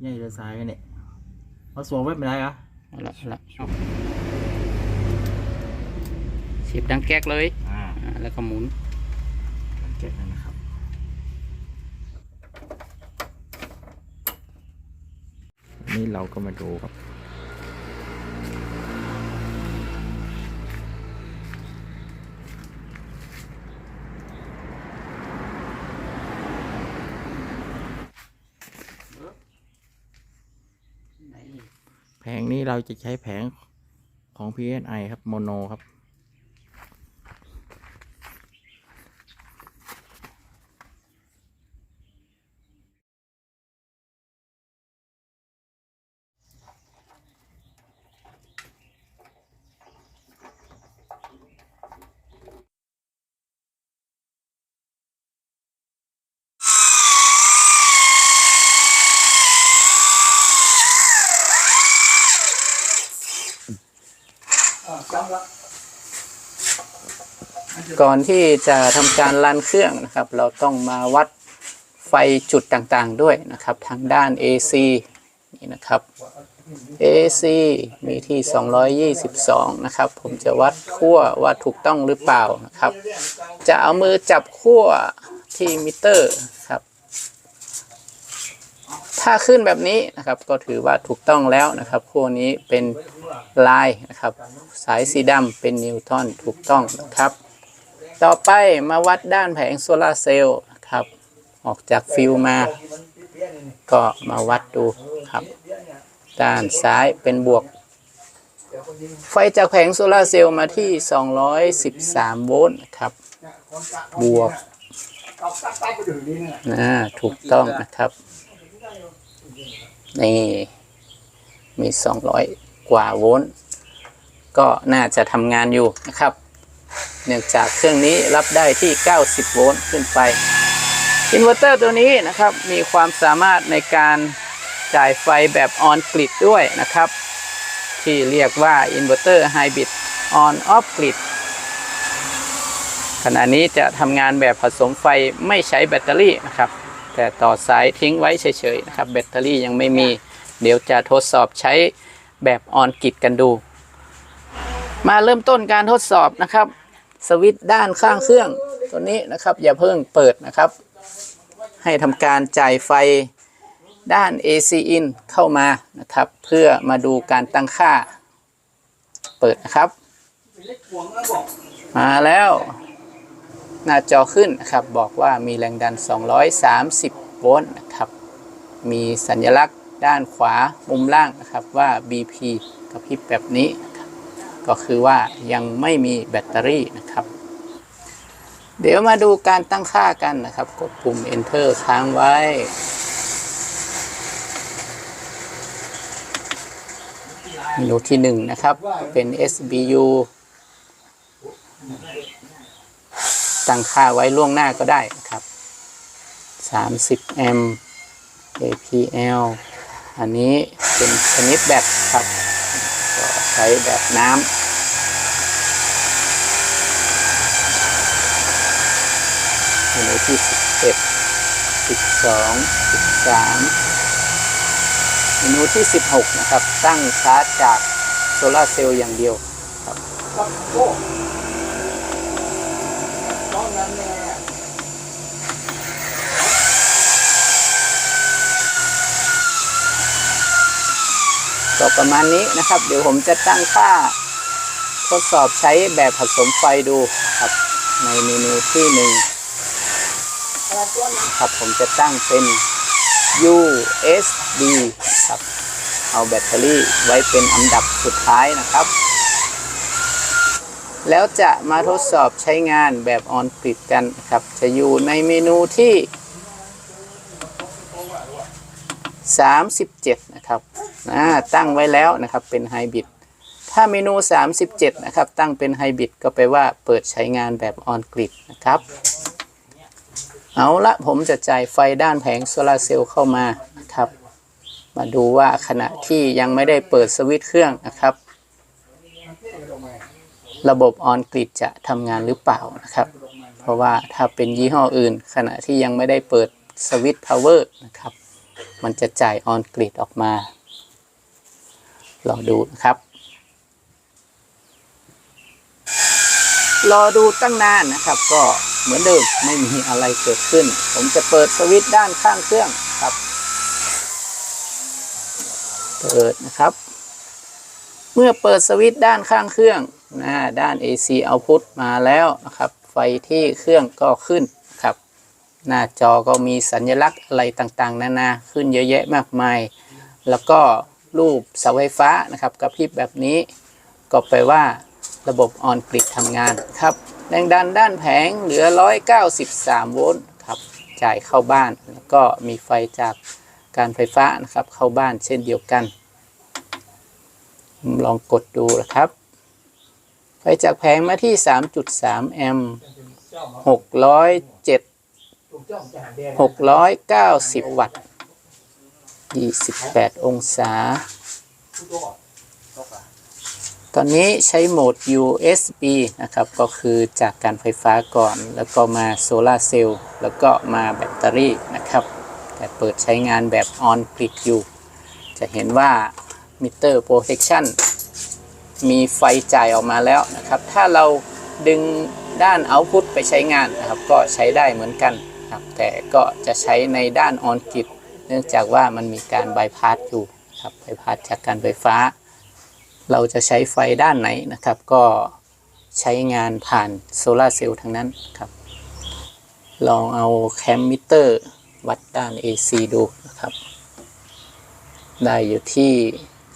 ใหญ่จะสายกันเนี่ยมาสวมไว้ไม่ได้เหรอเอาละเอาละเอาเสียบดังแก๊กเลยอ่าอ่าแล้วก็หมุน เก็บนั่นนะครับ นี่เราก็มาดูครับ แผงนี้เราจะใช้แผงของ PSI ครับโมโนครับ ก่อนที่จะทำการรันเครื่องนะครับ เราต้องมาวัดไฟจุดต่างๆด้วยนะครับ ทางด้าน AC นี่นะครับ AC มีที่ 222 นะครับ ผมจะวัดขั้วว่าถูกต้องหรือเปล่านะครับ จะเอามือจับขั้วที่มิเตอร์ครับ ถ้าขึ้นแบบนี้นะครับก็ถือว่าถูกต้องแล้วนะครับขั้วนี้เป็นลายนะครับ สายสีดำเป็นนิวตันถูกต้องนะครับ ต่อไปมาวัดด้านแผงโซลาร์เซลล์นะครับ ออกจากฟิวมา ก็มาวัดดูครับ ด้านซ้ายเป็นบวก ไฟจากแผงโซลาร์เซลล์มาที่ 213 โวลต์ครับ บวกนะถูกต้องนะครับ นี่ มี 200 กว่าโวลต์ก็น่าจะทำงานอยู่นะครับ เนื่องจากเครื่องนี้รับได้ที่ 90 โวลต์ขึ้นไป อินเวอร์เตอร์ตัวนี้นะครับ มีความสามารถในการจ่ายไฟแบบออนกริดด้วยนะครับ ที่เรียกว่าอินเวอร์เตอร์ไฮบริดออนออฟกริดขณะนี้จะทำงานแบบผสมไฟไม่ใช้แบตเตอรี่นะครับ แต่ต่อสายทิ้งไว้เฉยๆนะครับแบตเตอรี่ยังไม่มี เดี๋ยวจะทดสอบใช้แบบออนกิดกันดู มาเริ่มต้นการทดสอบนะครับ สวิตช์ด้านข้างเครื่องตัวนี้นะครับ อย่าเพิ่งเปิดนะครับ ให้ทำการจ่ายไฟด้าน AC in เข้ามานะครับ เพื่อมาดูการตั้งค่า เปิดนะครับ มาแล้ว หน้าจอขึ้นนะครับบอกว่ามีแรงดัน 230 โวลต์นะครับมีสัญลักษณ์ด้านขวามุมล่างนะครับว่า BP กระพริบแบบนี้นะครับก็คือว่ายังไม่มีแบตเตอรี่นะครับ เดี๋ยวมาดูการตั้งค่ากันนะครับกดปุ่ม enter ค้างไว้เมนูที่1นะครับเป็น SBU ตั้งค่าไว้ล่วงหน้าก็ได้นะครับ 30 m APL อันนี้เป็นชนิดแบตครับ ก็ใช้แบบน้ำเมนูที่สิบเอ็ดสิบสองสิบสามเมนูที่สิบหกนะครับ ตั้งชาร์จจากโซลาเซลล์อย่างเดียวครับ ก็ประมาณนี้นะครับ เดี๋ยวผมจะตั้งค่าทดสอบใช้แบบผสมไฟดูครับ ในเมนูที่หนึ่งครับผมจะตั้งเป็น USB ครับ เอาแบตเตอรี่ไว้เป็นอันดับสุดท้ายนะครับ แล้วจะมาทดสอบใช้งานแบบออนกริดกันครับ จะอยู่ในเมนูที่ 37 นะครับตั้งไว้แล้วนะครับเป็นไฮบริดถ้าเมนู 37 นะครับ ตั้งเป็นไฮบริดก็แปลว่าเปิดใช้งานแบบออนกริดนะครับ เอาละผมจะจ่ายไฟด้านแผงโซลาร์เซลล์เข้ามานะครับ มาดูว่าขณะที่ยังไม่ได้เปิดสวิตช์เครื่องนะครับ ระบบออนกริดจะทำงานหรือเปล่านะครับ เพราะว่าถ้าเป็นยี่ห้ออื่น ขณะที่ยังไม่ได้เปิดสวิตช์พาวเวอร์นะครับ มันจะจ่ายออนกริดออกมารอดูนะครับ รอดูตั้งนานนะครับ ก็เหมือนเดิมไม่มีอะไรเกิดขึ้น ผมจะเปิดสวิตช์ด้านข้างเครื่องครับ เปิดนะครับ เมื่อเปิดสวิตช์ด้านข้างเครื่องนะด้าน AC output มาแล้วนะครับ ไฟที่เครื่องก็ขึ้นครับ หน้าจอก็มีสัญลักษณ์อะไรต่างๆ นานาขึ้นเยอะแยะมากมาย แล้วก็รูปเสาไฟฟ้านะครับกระพริบแบบนี้ก็แปลว่าระบบออนกริดทำงานครับแรงดันด้านแผงเหลือ 193 โวลต์ครับจ่ายเข้าบ้าน แล้วก็มีไฟจากการไฟฟ้านะครับเข้าบ้านเช่นเดียวกัน ลองกดดูนะครับไฟจากแผงมาที่ 3.3 แอมป์607 690 วัตต์28 องศา ตอนนี้ใช้โหมด USB นะครับ ก็คือจากการไฟฟ้าก่อน แล้วก็มาโซลาเซลล์ แล้วก็มาแบตเตอรี่นะครับ แต่เปิดใช้งานแบบออนกริดอยู่ จะเห็นว่า มิเตอร์โปรเทคชั่นมีไฟจ่ายออกมาแล้วนะครับ ถ้าเราดึงด้านเอาพุตไปใช้งานนะครับ ก็ใช้ได้เหมือนกันครับแต่ก็จะใช้ในด้านออนกิดเนื่องจากว่ามันมีการบายพาสอยู่ครับบายพาสจากการไฟฟ้า เราจะใช้ไฟด้านไหนนะครับ ก็ใช้งานผ่านโซลาเซลล์ทั้งนั้นครับ ลองเอาแคมมิเตอร์วัดด้าน AC ดูนะครับ ได้อยู่ที่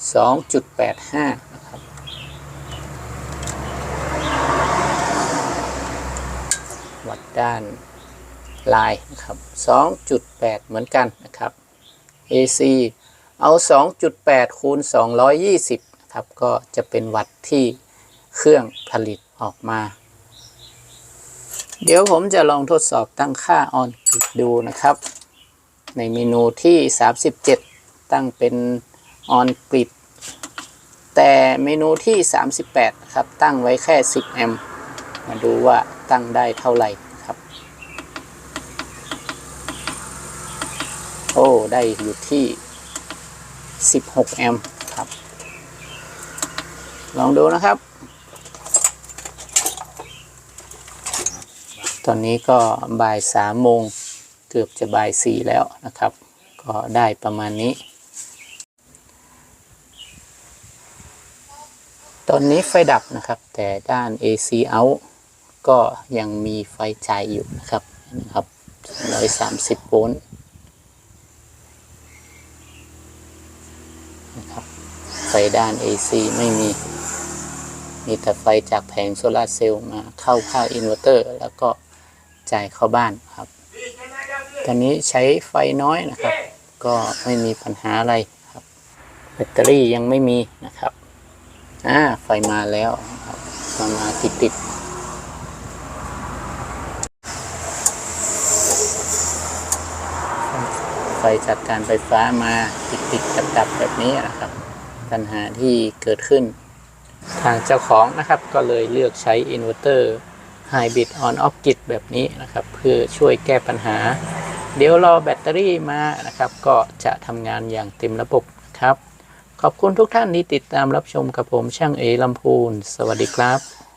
2.85 นะครับ วัดด้านลายนะครับ 2.8 เหมือนกันนะครับ AC เอา 2.8 คูณ 220นะครับ ก็จะเป็นวัตต์ที่เครื่องผลิตออกมา เดี๋ยวผมจะลองทดสอบตั้งค่าออนกริดดูนะครับ ในเมนูที่ 37 ตั้งเป็น ออนกริดแต่เมนูที่ 38 ครับ ตั้งไว้แค่ 10 แอมป์มาดูว่าตั้งได้เท่าไหร่ครับ โอ้ ได้อยู่ที่ 16 แอมป์ครับ ลองดูนะครับ ตอนนี้ก็บ่ายสามโมงเกือบจะบ่ายสี่แล้วนะครับ ก็ได้ประมาณนี้ ตอนนี้ไฟดับนะครับ แต่ด้าน AC out ก็ยังมีไฟจ่ายอยู่นะครับนะครับ130โวลต์นะครับไฟด้าน AC ไม่มี มีแต่ไฟจากแผงโซลาเซลล์มาเข้าภาคอินเวอร์เตอร์ แล้วก็จ่ายเข้าบ้านครับ ตอนนี้ใช้ไฟน้อยนะครับ ก็ไม่มีปัญหาอะไรครับ แบตเตอรี่ยังไม่มีนะครับ อ่าไฟมาแล้วครับมามาติดติดไฟจากการไฟฟ้ามาติดติดดับดับแบบนี้นะครับ ปัญหาที่เกิดขึ้น ทางเจ้าของนะครับก็เลยเลือกใช้อินเวอร์เตอร์ไฮบริดออนออฟกิดแบบนี้นะครับ เพื่อช่วยแก้ปัญหา เดี๋ยวรอแบตเตอรี่มานะครับ ก็จะทำงานอย่างเต็มระบบครับ ขอบคุณทุกท่านที่ติดตามรับชมกับผมช่างเอลำพูน สวัสดีครับ